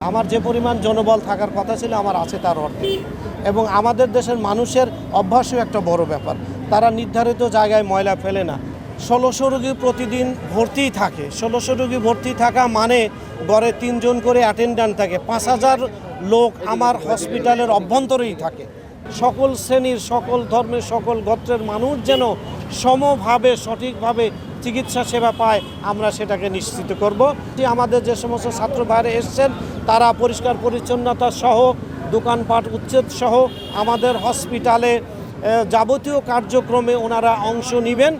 আমার যে পরিমাণ জনবল থাকার কথা ছিল, আমার আছে তার অর্থে। এবং আমাদের দেশের মানুষের অভ্যাসও একটা বড় ব্যাপার। তারা নির্ধারিত জায়গায় ময়লা ফেলে না। ষোলোশো রোগী প্রতিদিন ভর্তিই থাকে। ষোলোশো রোগী ভর্তি থাকা মানে গড়ে তিনজন করে অ্যাটেন্ডান্ট থাকে। পাঁচ হাজার লোক আমার হসপিটালের অভ্যন্তরেই থাকে। সকল শ্রেণির, সকল ধর্মের, সকল গোত্রের মানুষ যেন সমভাবে, সঠিকভাবে চিকিৎসা সেবা পায়, আমরা সেটাকে নিশ্চিত করব। আমাদের যে সমস্ত ছাত্র বাইরে এসছেন তারা পরিষ্কার পরিচ্ছন্নতা সহ, দোকানপাট উচ্ছেদ সহ আমাদের হসপিটালে যাবতীয় কার্যক্রমে ওনারা অংশ নেবেন।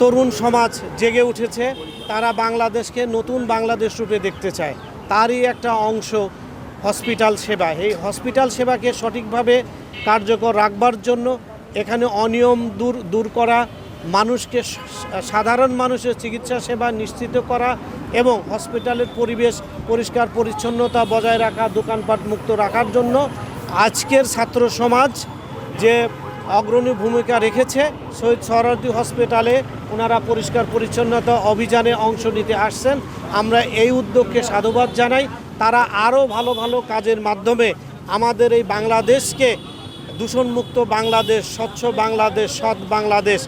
তরুণ সমাজ জেগে উঠেছে। তারা বাংলাদেশকে নতুন বাংলাদেশ রূপে দেখতে চায়। তারই একটা অংশ হসপিটাল সেবা। এই হসপিটাল সেবাকে সঠিকভাবে কার্যকর রাখবার জন্য এখানে অনিয়ম দূর দূর করা মানুষকে সাধারণ মানুষের চিকিৎসা সেবা নিশ্চিত করা এবং হসপিটালের পরিবেশ পরিষ্কার পরিচ্ছন্নতা বজায় রাখা, দোকানপাট মুক্ত রাখার জন্য আজকের ছাত্র সমাজ যে অগ্রণী ভূমিকা রেখেছে, শহীদ সরদি হসপিটালে ওনারা পরিষ্কার পরিচ্ছন্নতা অভিযানে অংশ নিতে আসছেন। আমরা এই উদ্যোগকে সাধুবাদ জানাই। তারা আরও ভালো ভালো কাজের মাধ্যমে আমাদের এই বাংলাদেশকে দূষণমুক্ত বাংলাদেশ, স্বচ্ছ বাংলাদেশ, সৎ বাংলাদেশ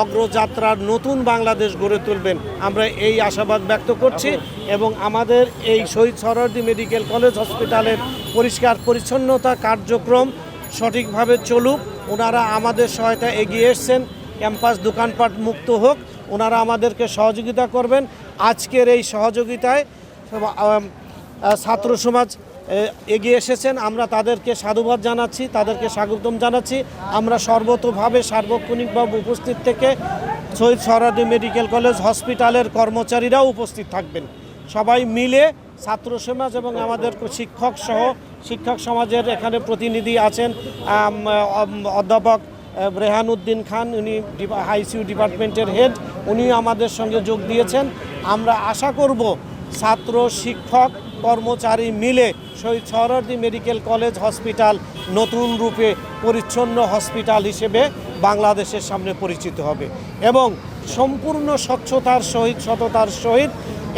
অগ্রযাত্রার নতুন বাংলাদেশ গড়ে তুলবেন। আমরা এই আশাবাদ ব্যক্ত করছি এবং আমাদের এই শহীদ সরদি মেডিকেল কলেজ হসপিটালের পরিষ্কার পরিচ্ছন্নতা কার্যক্রম সঠিকভাবে চলুক। ওনারা আমাদের সহায়তা এগিয়ে এসছেন। ক্যাম্পাস দোকানপাট মুক্ত হোক। ওনারা আমাদেরকে সহযোগিতা করবেন। আজকের এই সহযোগিতায় ছাত্র সমাজ এগিয়ে এসেছেন। আমরা তাদেরকে সাধুবাদ জানাচ্ছি, তাদেরকে স্বাগতম জানাচ্ছি। আমরা সর্বতোভাবে সার্বক্ষণিকভাবে উপস্থিত থেকে শহীদ সরাদি মেডিকেল কলেজ হসপিটালের কর্মচারীরাও উপস্থিত থাকবেন। সবাই মিলে ছাত্র সমাজ এবং আমাদের শিক্ষক সহ, শিক্ষক সমাজের এখানে প্রতিনিধি আছেন অধ্যাপক রেহান উদ্দিন খান, উনি আইসিইউ ডিপার্টমেন্টের হেড উনি আমাদের সঙ্গে যোগ দিয়েছেন। আমরা আশা করব ছাত্র, শিক্ষক কর্মচারী মিলে Shahid Suhrawardy medical college hospital নতুন রূপে পরিচ্ছন্ন হসপিটাল হিসেবে বাংলাদেশের সামনে পরিচিত হবে এবং সম্পূর্ণ স্বচ্ছতার সহিত, সততার সহিত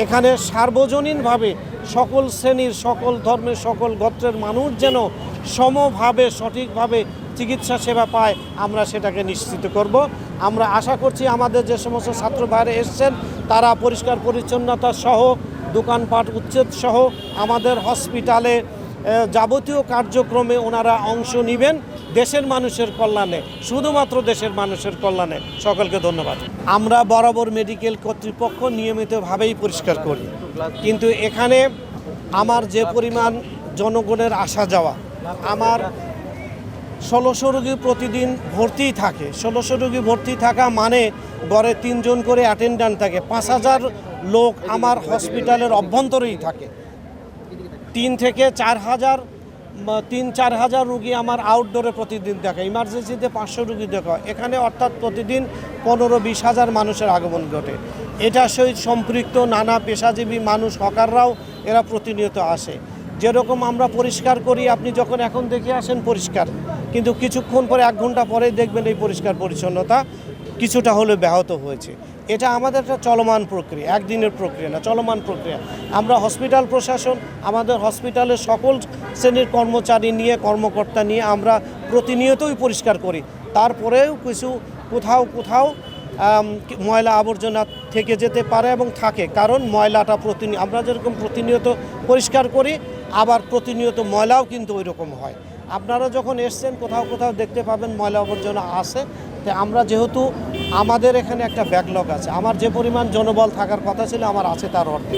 এখানে সার্বজনীনভাবে সকল শ্রেণির, সকল ধর্মের, সকল গোত্রের মানুষ যেন সমভাবে, সঠিকভাবে চিকিৎসা সেবা পায়, আমরা সেটাকে নিশ্চিত করব। আমরা আশা করছি আমাদের যে সমস্ত ছাত্র বাইরে এসছেন, তারা পরিষ্কার, পরিচ্ছন্নতা সহ দোকানপাট উচ্ছেদ সহ আমাদের হসপিটালে যাবতীয় কার্যক্রমে ওনারা অংশ নেবেন দেশের মানুষের কল্যাণে, শুধুমাত্র দেশের মানুষের কল্যাণে। সকলকে ধন্যবাদ। আমরা বরাবর মেডিকেল কর্তৃপক্ষ নিয়মিতভাবেই পরিষ্কার করি। কিন্তু এখানে আমার যে পরিমাণ জনগণের আসা যাওয়া, আমার ষোলোশো রোগী প্রতিদিন ভর্তিই থাকে। ষোলোশো রোগী ভর্তি থাকা মানে গড়ে তিনজন করে অ্যাটেন্ডান্ট থাকে। পাঁচ হাজার লোক আমার হসপিটালের অভ্যন্তরেই থাকে। তিন থেকে চার হাজার তিন চার হাজার রুগী আমার আউটডোরে প্রতিদিন দেখা। ইমার্জেন্সিতে পাঁচশো রুগী দেখা। এখানে অর্থাৎ প্রতিদিন পনেরো বিশ হাজার মানুষের আগমন ঘটে। এটার সহিত সম্পৃক্ত নানা পেশাজীবী মানুষ, হকাররাও এরা প্রতিনিয়ত আসে। যেরকম আমরা পরিষ্কার করি, আপনি যখন এখন দেখে আসেন পরিষ্কার, কিন্তু কিছুক্ষণ পরে, এক ঘণ্টা পরে দেখবেন এই পরিষ্কার পরিচ্ছন্নতা কিছুটা হলে ব্যাহত হয়েছে। এটা আমাদের একটা চলমান প্রক্রিয়া, একদিনের প্রক্রিয়া না, চলমান প্রক্রিয়া। আমরা হসপিটাল প্রশাসন, আমাদের হসপিটালের সকল শ্রেণির কর্মচারী নিয়ে, কর্মকর্তা নিয়ে আমরা প্রতিনিয়তই পরিষ্কার করি। তারপরেও কিছু কোথাও কোথাও ময়লা আবর্জনা থেকে যেতে পারে এবং থাকে। কারণ ময়লাটা প্রতিনিয়ত আমরা যেরকম প্রতিনিয়ত পরিষ্কার করি, আবার প্রতিনিয়ত ময়লাও কিন্তু ওই রকম হয়। আপনারা যখন এসছেন, কোথাও কোথাও দেখতে পাবেন ময়লা আবর্জনা আসে তো আমরা যেহেতু আমাদের এখানে একটা ব্যাকলগ আছে, আমার যে পরিমাণ জনবল থাকার কথা ছিল আমার আছে তার অর্থে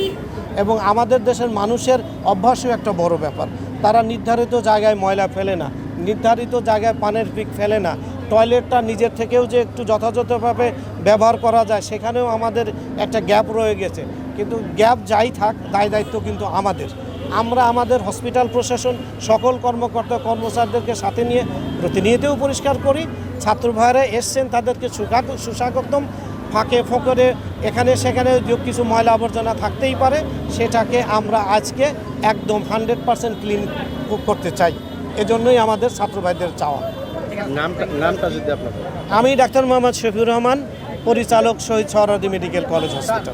এবং আমাদের দেশের মানুষের অভ্যাসও একটা বড় ব্যাপার। তারা নির্ধারিত জায়গায় ময়লা ফেলে না, নির্ধারিত জায়গায় পানের পিক ফেলে না। টয়লেটটা নিজের থেকেও যে একটু যথাযথভাবে ব্যবহার করা যায়, সেখানেও আমাদের একটা গ্যাপ রয়ে গেছে। কিন্তু গ্যাপ যাই থাক, দায় দায়িত্ব কিন্তু আমাদের। আমরা আমাদের হসপিটাল প্রশাসন, সকল কর্মকর্তা, কর্মচারীদেরকে সাথে নিয়ে প্রতিনিয়তও পরিষ্কার করি। ছাত্র ভাইরা এসছেন তাদেরকে সুস্বাগতম। ফাঁকে ফোকরে এখানে সেখানে কিছু ময়লা আবর্জনা থাকতেই পারে সেটাকে আমরা আজকে একদম হান্ড্রেড পারসেন্ট ক্লিন করতে চাই। এজন্যই আমাদের ছাত্র ভাইদের চাওয়া। নামটা নামটা যদি আপনার আমি ডাক্তার মোহাম্মদ শফিউর রহমান পরিচালক Shahid Suhrawardy medical college hospital